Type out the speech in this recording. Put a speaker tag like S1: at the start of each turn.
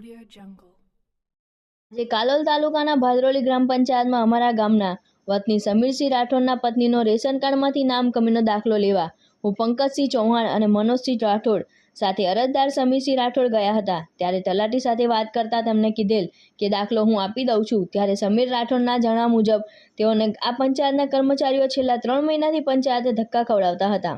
S1: Audio Jungle.
S2: જે કાલોલ તાલુકાના ભાદરોલી ગ્રામ પંચાયતમાં અમારા ગામના વતની સમીરસિંહ રાઠોડના પત્નીનો રેશન કાર્ડમાંથી નામ કમીનો દાખલો લેવા હું પંકજસિંહ ચૌહાણ અને મનોજસિંહ રાઠોડ સાથે અરજદાર સમીરસિંહ રાઠોડ ગયા હતા. ત્યારે તલાટી સાથે વાત કરતા તેમને કીધેલ કે દાખલો હું આપી દઉં છું. ત્યારે સમીર રાઠોડના જણાવ્યા મુજબ તેઓને આ પંચાયતના કર્મચારીઓ છેલ્લા ત્રણ મહિનાથી પંચાયતે ધક્કા ખવડાવતા હતા.